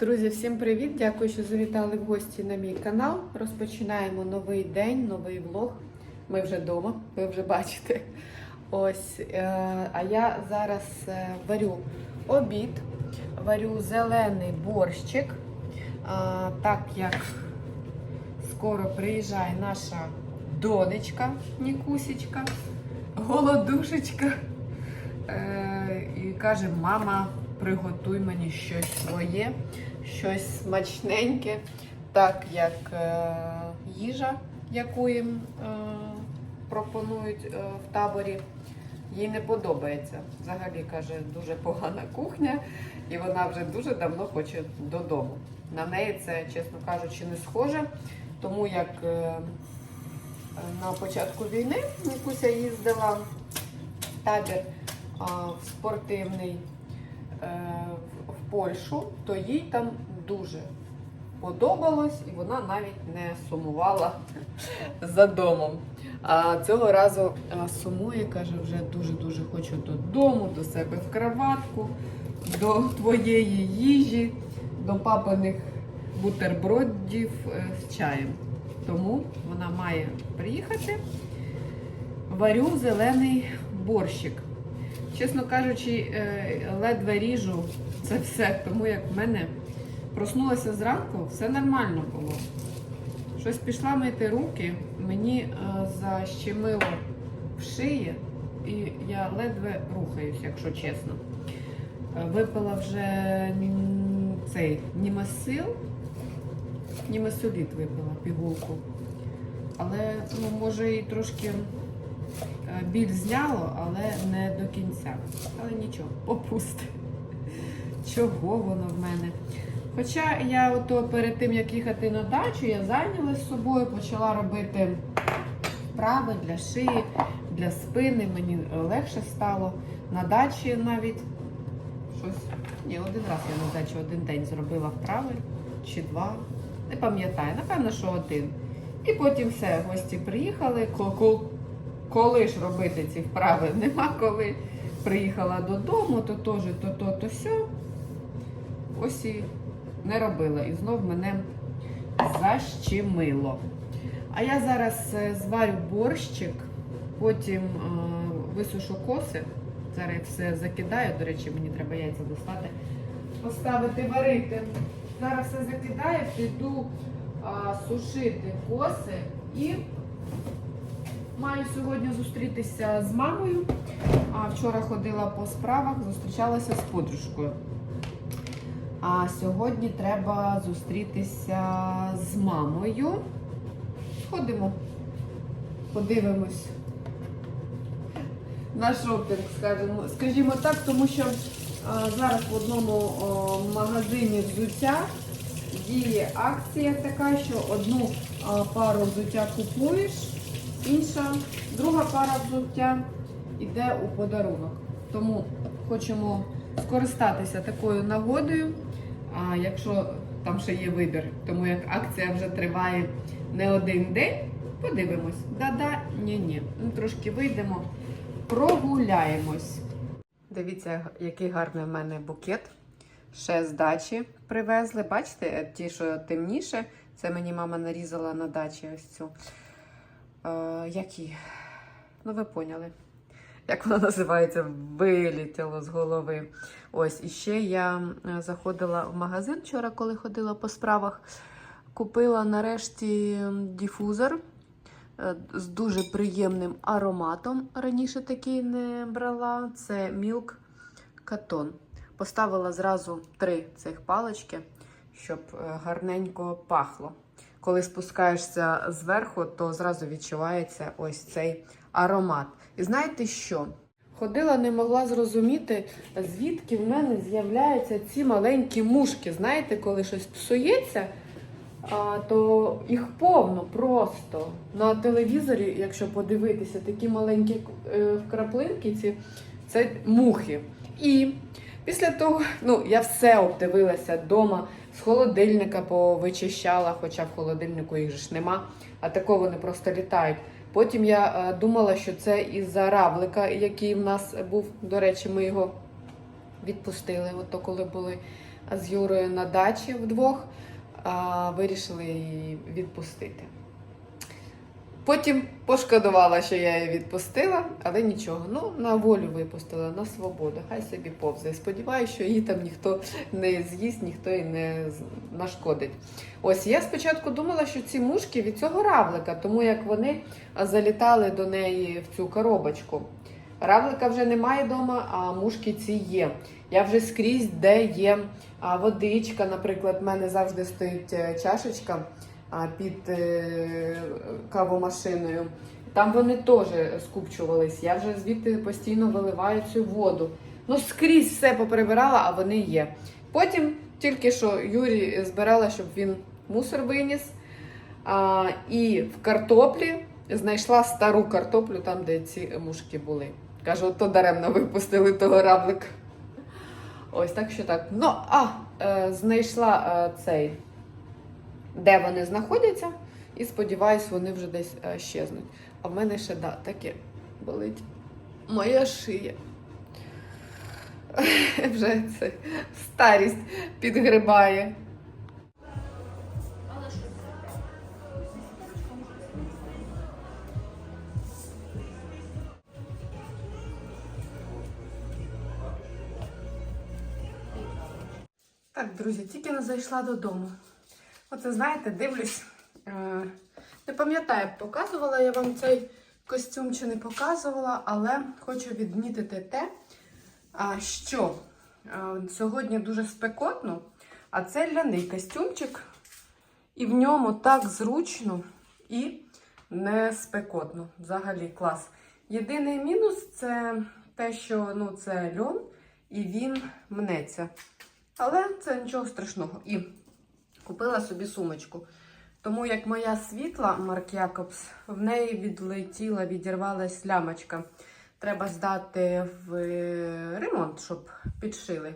Друзі, всім привіт! Дякую, що завітали в гості на мій канал. Розпочинаємо новий день, новий влог. Ми вже вдома, ви вже бачите. Ось, е, а я зараз е, варю обід, варю зелений борщик. Так як скоро приїжджає наша донечка Нікусечка, голодушечка. Е, і каже: мама, приготуй мені щось своє, щось смачненьке, так як е, їжа, яку їм е, пропонують е, в таборі, їй не подобається. Взагалі каже, дуже погана кухня, і вона вже дуже давно хоче додому. На неї це, чесно кажучи, не схоже, тому як е, на початку війни Нікуся їздила в табір в спортивний в- в Польщу, то їй там дуже подобалось, і вона навіть не сумувала за домом. А цього разу а, сумує, каже, вже дуже-дуже хочу додому, до себе в кроватку, до твоєї їжі, до папиних бутербродів е, з чаєм. Тому вона має приїхати. Варю зелений борщик. Чесно кажучи, е, ледве ріжу це все, тому як в мене проснулася зранку, все нормально було. Щось пішла мити руки, мені е, защемило в шиї, і я ледве рухаюсь, якщо чесно. Е, Випила вже цей німасил, німасоліт випила пігулку. Але ну, може і трошки біль зняло, але не до кінця. Але нічого, попусти. Чого воно в мене? Хоча я ото перед тим, як їхати на дачу, я зайнялась собою, почала робити вправи для шиї, для спини. Мені легше стало. На дачі навіть щось. Ні, один раз я на дачі один день зробила вправи чи два. Не пам'ятаю, напевно, що один. І потім все, гості приїхали. ко- коли ж робити ці вправи? Нема коли. Приїхала додому, то теж, то то, то все. Ось і не робила. І знов мене защемило. А я зараз е, зварю борщик, потім е, висушу коси. Зараз я все закидаю. До речі, мені треба яйця достати, поставити варити. Зараз все закидаю, піду а, сушити коси і Маю сьогодні зустрітися з мамою. А вчора ходила по справах, зустрічалася з подружкою. А сьогодні треба зустрітися з мамою. Ходимо, подивимось на шопінг, скажімо, скажімо так, тому що а, зараз в одному о, магазині взуття діє акція така, що одну а, пару взуття купуєш. Інша, друга пара взуття йде у подарунок. Тому хочемо скористатися такою нагодою. А якщо там ще є вибір, тому як акція вже триває не один день, подивимось. Да-да, ні-ні. Ну, трошки вийдемо, прогуляємось. Дивіться, який гарний в мене букет. Ще з дачі привезли. Бачите, ті, що темніше, це мені мама нарізала на дачі ось цю. Е, які? Ну, ви поняли. Як воно називається? Вилітіло з голови. Ось, і ще я заходила в магазин вчора, коли ходила по справах. Купила нарешті діфузор е, з дуже приємним ароматом. Раніше такий не брала. Це Milk Cotton. Поставила зразу три цих палички, щоб е, гарненько пахло коли спускаєшся зверху, то зразу відчувається ось цей аромат. І знаєте що? Ходила, не могла зрозуміти, звідки в мене з'являються ці маленькі мушки. Знаєте, коли щось псується, то їх повно просто. На телевізорі, якщо подивитися, такі маленькі е, краплинки, ці, це мухи. І після того, ну, я все обдивилася вдома з холодильника повичищала, хоча в холодильнику їх ж нема, а такого вони просто літають. Потім я е, думала, що це із-за равлика, який в нас був. До речі, ми його відпустили, ото коли були з Юрою на дачі вдвох, вирішили її відпустити. Потім пошкодувала, що я її відпустила, але нічого. Ну, на волю випустила, на свободу. Хай собі повзає. Сподіваюся, що її там ніхто не з'їсть, ніхто і не нашкодить. Ось я спочатку думала, що ці мушки від цього равлика, тому як вони залітали до неї в цю коробочку. Равлика вже немає вдома, а мушки ці є. Я вже скрізь, де є водичка, наприклад, в мене завжди стоїть е, чашечка під е, кавомашиною. Там вони теж скупчувались. Я вже звідти постійно виливаю цю воду. Ну, скрізь все поприбирала, а вони є. Потім тільки що Юрій збирала, щоб він мусор виніс. А, і в картоплі знайшла стару картоплю, там, де ці мушки були. Кажу, то даремно випустили того равлика. Ось так що так. Ну, а е, знайшла е, цей, де вони знаходяться, і сподіваюсь, вони вже десь е, щезнуть. А в мене ще да, таке болить моя шия. Вже це старість підгрибає. Так, друзі, тільки не зайшла додому. Оце, знаєте, дивлюсь. е, Не пам'ятаю, показувала я вам цей костюм чи не показувала, але хочу відмітити те, що е, сьогодні дуже спекотно, а це ляний костюмчик, і в ньому так зручно і не спекотно. Взагалі клас. Єдиний мінус це те, що ну, це льон, і він мнеться. Але це нічого страшного. І купила собі сумочку. Тому як моя світла Марк Якобс, в неї відлетіла, відірвалась лямочка. Треба здати в е, ремонт, щоб підшили.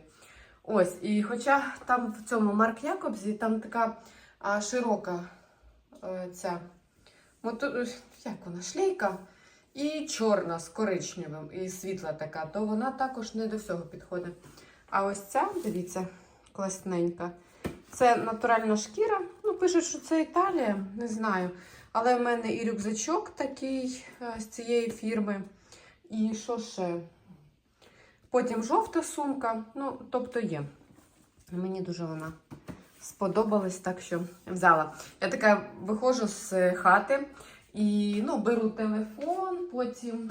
Ось, і хоча там в цьому Марк Якобсі там така а, широка е, ця мото... як вона, шлейка і чорна з коричневим, і світла така, то вона також не до всього підходить. А ось ця, дивіться, класненька. Це натуральна шкіра. Ну, пишуть, що це Італія, не знаю. Але в мене і рюкзачок такий е, з цієї фірми. І що ще? Потім жовта сумка. Ну, тобто є. Мені дуже вона сподобалась, так що взяла. Я така виходжу з хати і ну, беру телефон, потім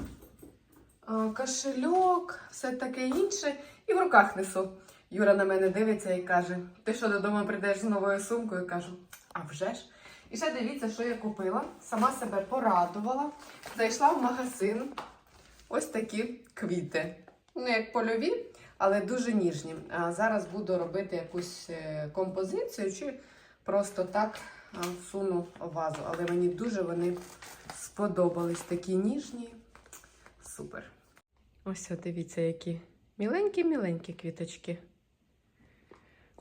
кошельок, все таке інше, і в руках несу. Юра на мене дивиться і каже: Ти що додому прийдеш з новою сумкою? Кажу, а вже ж. І ще дивіться, що я купила. Сама себе порадувала. Зайшла в магазин. Ось такі квіти. Ну, як польові, але дуже ніжні. А зараз буду робити якусь е, композицію чи просто так а, всуну вазу. Але мені дуже вони сподобались. Такі ніжні. Супер. Ось дивіться, які міленькі-міленькі квіточки.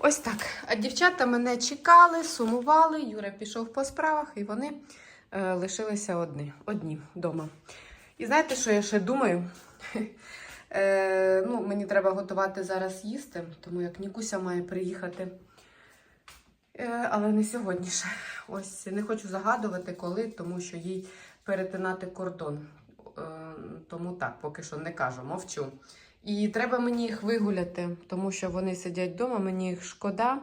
Ось так. А дівчата мене чекали, сумували. Юра пішов по справах, і вони е, лишилися одні, одні вдома. І знаєте, що я ще думаю? Е, ну, мені треба готувати зараз їсти, тому як Нікуся має приїхати. Е, але не сьогодні ще. Ось не хочу загадувати, коли, тому що їй перетинати кордон. Е, тому так, поки що не кажу, мовчу. І треба мені їх вигуляти, тому що вони сидять вдома, мені їх шкода.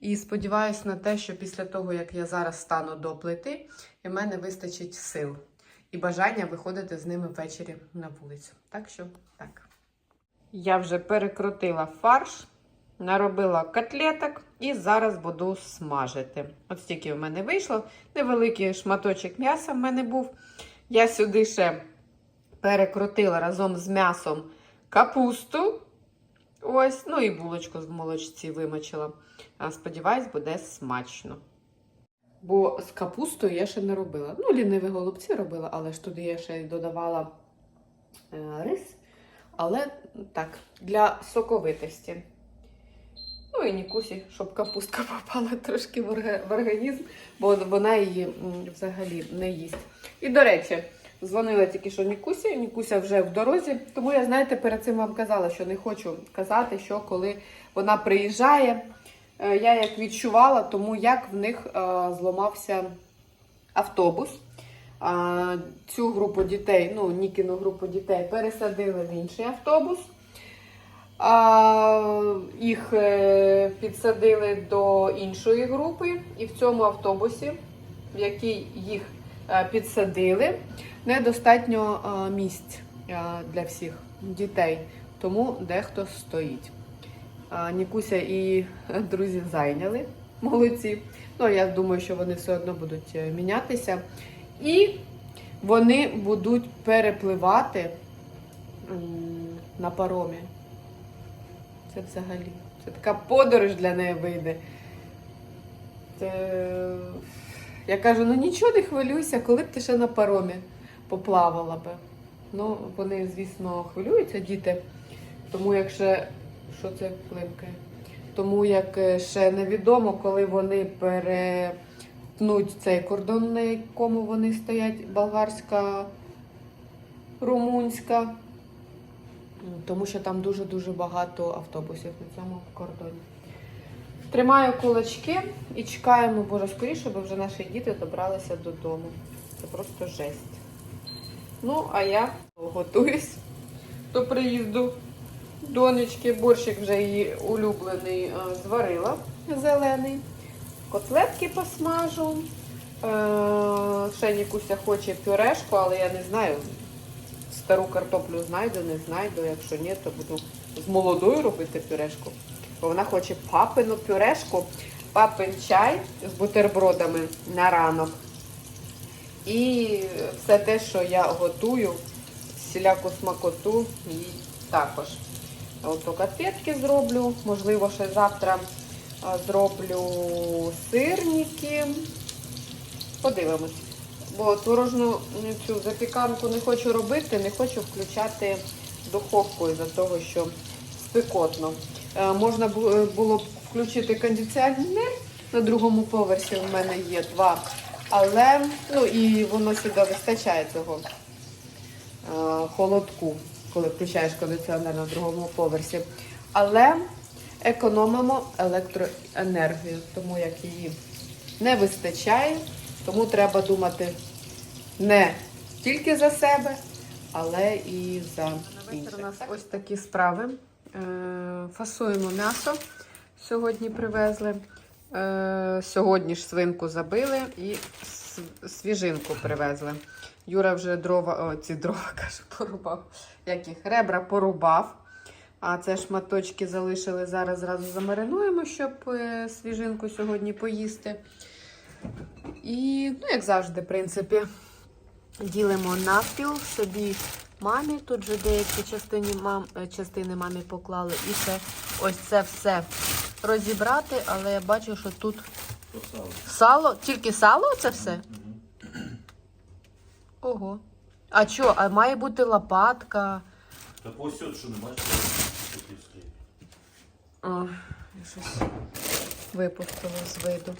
І сподіваюся на те, що після того, як я зараз стану до плити, і в мене вистачить сил і бажання виходити з ними ввечері на вулицю. Так що так. Я вже перекрутила фарш, наробила котлеток і зараз буду смажити. От стільки в мене вийшло. Невеликий шматочок м'яса в мене був. Я сюди ще перекрутила разом з м'ясом капусту. Ось, ну і булочку в молочці вимочила. Сподіваюсь, буде смачно. Бо з капустою я ще не робила. Ну, ліниві голубці робила, але ж туди я ще й додавала е, рис. Але так, для соковитості. Ну і Нікусі, щоб капустка попала трошки в організм, бо вона її взагалі не їсть. І до речі, дзвонила тільки що Нікусі, Нікуся вже в дорозі. Тому я, знаєте, перед цим вам казала, що не хочу казати, що коли вона приїжджає, е, я як відчувала, тому як в них е, зламався автобус. Цю групу дітей, ну, Нікіну групу дітей пересадили в інший автобус. Їх е, підсадили до іншої групи, і в цьому автобусі, в який їх підсадили, недостатньо е, місць е, для всіх дітей, тому дехто стоїть. Нікуся і друзі зайняли. Молодці. Ну, я думаю, що вони все одно будуть е, мінятися. І вони будуть перепливати на паромі. Це взагалі. Це така подорож для неї вийде. Це... Я кажу, ну нічого не хвилюйся, коли б ти ще на паромі поплавала би. Ну, вони, звісно, хвилюються, діти. Тому якщо. Що це плимкає? Тому як е, ще невідомо, коли вони перетнуть цей кордон, на якому вони стоять, болгарська, румунська. Тому що там дуже-дуже багато автобусів на цьому кордоні. Тримаю кулачки і чекаємо, боже, скоріше, бо вже наші діти добралися додому. Це просто жесть. Ну, а я готуюсь до приїзду донечки. Борщик вже її улюблений е, зварила зелений. Котлетки посмажу. Е, Ще Нікуся хоче пюрешку, але я не знаю. Стару картоплю знайду, не знайду. Якщо ні, то буду з молодою робити пюрешку. Вона хоче папину пюрешку, папин чай з бутербродами на ранок. І все те, що я готую, всіляку смакоту їй також. От котлетки зроблю, можливо, ще завтра зроблю сирники. Подивимось. Бо творожну цю запіканку не хочу робити, не хочу включати духовку із-за того, що спекотно. Е, Можна е, було б включити кондиціонер на другому поверсі. У мене є два. Але ну і воно сюди вистачає цього е, холодку, коли включаєш кондиціонер на другому поверсі. Але економимо електроенергію, тому як її не вистачає, тому треба думати не тільки за себе, але і за інших. У нас ось такі справи. Е, Фасуємо м'ясо. Сьогодні привезли. Е, Сьогодні ж свинку забили і свіжинку привезли. Юра вже дрова, о, ці дрова каже, порубав. Як їх ребра порубав. А це шматочки залишили зараз зразу замаринуємо, щоб е, свіжинку сьогодні поїсти. І, ну, як завжди, в принципі, ділимо навпіл собі мамі. Тут же деякі частини, мам, е, частини мамі поклали. І ще ось це все розібрати, але я бачу, що тут сало, тільки сало це все? Ого. А що, а має бути лопатка? Та ось от що не скліп. А, я щось випустила з виду.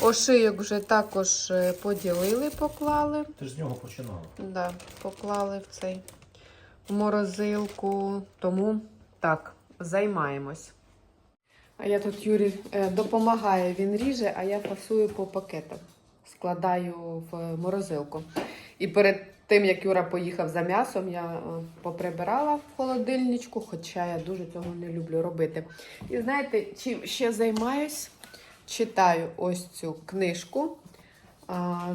Ошийок вже також е, поділили, поклали. Ти ж з нього починала. Да, поклали в цей в морозилку. Тому так, займаємось. А я тут Юрій е, допомагає, він ріже, а я фасую по пакетах, складаю в морозилку. І перед тим, як Юра поїхав за м'ясом, я е, поприбирала в холодильничку, хоча я дуже цього не люблю робити. І знаєте, чим ще займаюсь? Читаю ось цю книжку.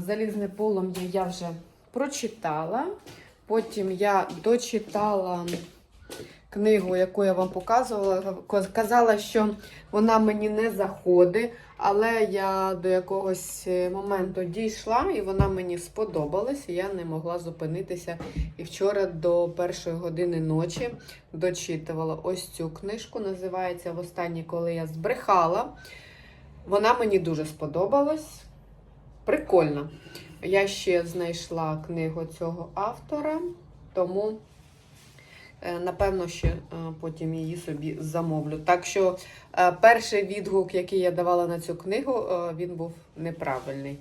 Залізне полум'я я вже прочитала. Потім я дочитала книгу, яку я вам показувала. Казала, що вона мені не заходить, але я до якогось моменту дійшла, і вона мені сподобалась, і я не могла зупинитися. І вчора до першої години ночі дочитувала ось цю книжку. Називається Востаннє, коли я збрехала. Вона мені дуже сподобалась. Прикольно. Я ще знайшла книгу цього автора, тому, е, напевно, ще е, потім її собі замовлю. Так що е, перший відгук, який я давала на цю книгу, він був неправильний.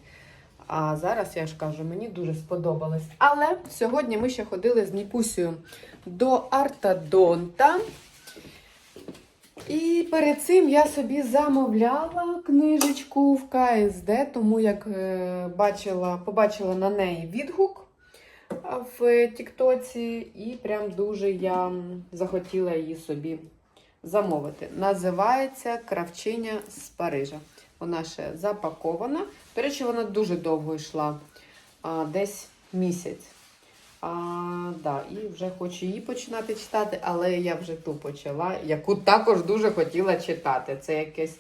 А зараз я ж кажу, мені дуже сподобалось. Але сьогодні ми ще ходили з Нікусею до Артадонта. І перед цим я собі замовляла книжечку в КСД, тому як е, бачила, побачила на неї відгук в Тіктоці, і прям дуже я захотіла її собі замовити. Називається Кравчиня з Парижа. Вона ще запакована. До речі, вона дуже довго йшла, десь місяць. А, да, і вже хочу її починати читати, але я вже ту почала, яку також дуже хотіла читати. Це якесь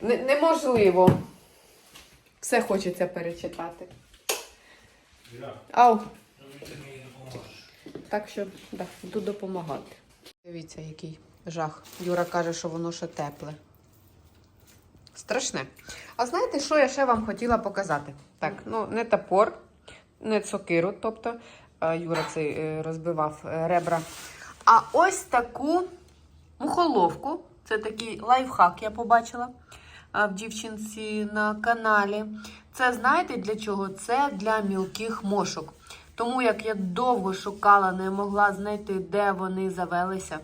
не- неможливо. Все хочеться перечитати. Ау, так що да, йду допомагати. Дивіться, який жах. Юра каже, що воно ще тепле. Страшне. А знаєте, що я ще вам хотіла показати? Так, ну не топор, не цокиру, тобто е, Юра цей е, розбивав е, ребра. А ось таку мухоловку. Це такий лайфхак, я побачила в дівчинці на каналі. Це знаєте для чого? Це для мілких мошок. Тому як я довго шукала, не могла знайти, де вони завелися.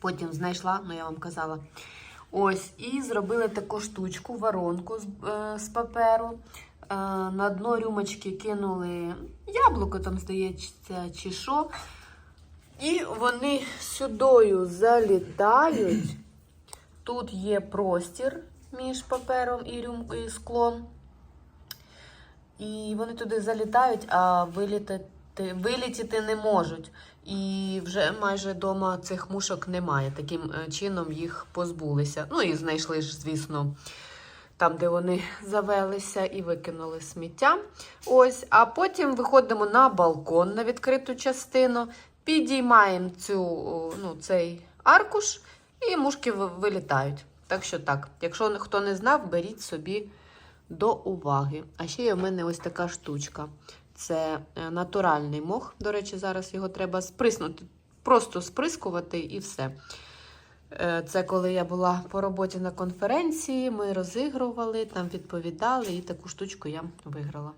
Потім знайшла, ну я вам казала. Ось, і зробили таку штучку, воронку з, е, з паперу. Е, на дно рюмочки кинули яблуко, там здається, чи що. І вони сюдою залітають. Тут є простір між папером і рюмкою і склом. І вони туди залітають, а вилітати, вилітіти не можуть. І вже майже вдома цих мушок немає. Таким е, чином їх позбулися. Ну і знайшли ж, звісно, там, де вони завелися, і викинули сміття. Ось, а потім виходимо на балкон на відкриту частину, підіймаємо цю, ну, цей аркуш, і мушки вилітають. Так що так, якщо хто не знав, беріть собі до уваги. А ще є в мене ось така штучка. Це е, натуральний мох. До речі, зараз його треба сприснути, просто сприскувати і все. Е, Це коли я була по роботі на конференції, ми розігрували, там відповідали, і таку штучку я виграла.